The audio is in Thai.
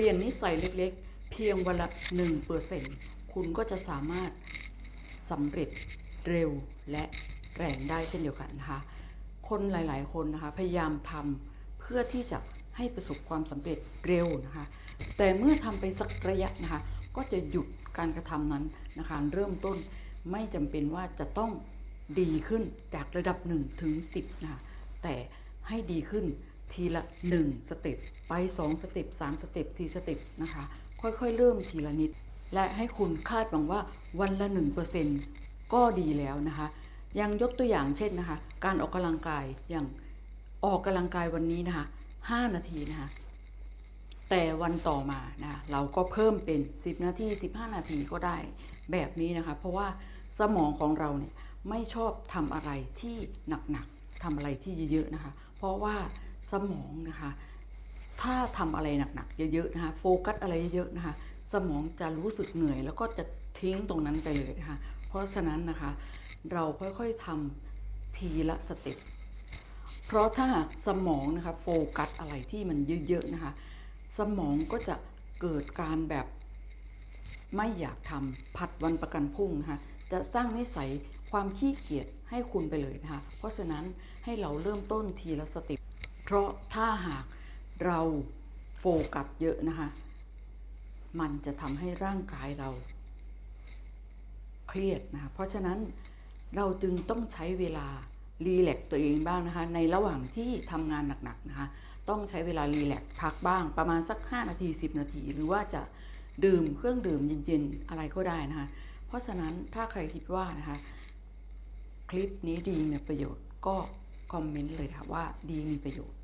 ปลี่ยนนิสัยเล็กๆ เพียงวันละ1%คุณก็จะสามารถสำเร็จเร็วและแรงได้เช่นเดียวกันนะคะ คนหลายๆ คนนะคะพยายามทำเพื่อที่จะให้ประสบความสำเร็จเร็วนะคะ แต่เมื่อทำไปสักระยะนะคะ ก็จะหยุดการกระทำนั้นนะคะ เริ่มต้นไม่จำเป็นว่าจะต้องดีขึ้นจากระดับ1ถึง10นะคะแต่ให้ดีขึ้น ทีละ 1 สเต็ปไป 2 สเต็ป3สเต็ป4สเต็ปนะคะ ค่อยๆ เริ่มทีละนิด และให้คุณคาดหวังว่าวันละ 1%ก็ดีแล้วนะคะ ยังยกตัวอย่างเช่นนะคะ การออกกำลังกายอย่างออกกำลังกายวันนี้นะคะ 5 นาทีนะคะแต่วันต่อมานะเราก็เพิ่มเป็น 10 นาที 15 นาทีก็ได้แบบนี้นะคะ เพราะว่าสมองของเราเนี่ยไม่ชอบทำอะไรที่หนักๆทำอะไรที่เยอะๆนะคะ เพราะว่า สมองนะคะ ถ้าทำอะไรหนักๆเยอะๆนะคะโฟกัสอะไรเยอะๆนะคะ สมองจะรู้สึกเหนื่อยแล้วก็จะทิ้งตรงนั้นไปเลยนะคะ เพราะฉะนั้นนะคะ เราค่อยๆทำทีละสเต็ปเพราะถ้าหากสมองนะคะโฟกัสอะไรที่มันเยอะๆนะคะ สมองก็จะเกิดการแบบไม่อยากทำผัดวันประกันพรุ่งนะคะจะสร้างนิสัยความขี้เกียจให้คุณไปเลยนะคะ เพราะฉะนั้นให้เราเริ่มต้นทีละสเต็ป เพราะถ้าหากเราโฟกัสเยอะนะคะ มันจะทำให้ร่างกายเรา เครียดนะคะเพราะฉะนั้นเราจึงต้องใช้เวลารีแลกตัวเองบ้างนะคะ ในระหว่างที่ทำงานหนักๆนะคะ ต้องใช้เวลารีแลกพักบ้าง ประมาณสัก 5 นาที 10 นาที หรือว่าจะดื่มเครื่องดื่มเย็นๆ อะไรก็ได้นะคะ เพราะฉะนั้นถ้าใครคิดว่านะคะ คลิปนี้ดีมีประโยชน์ก็ คอมเมนต์เลยค่ะว่าดีมีประโยชน์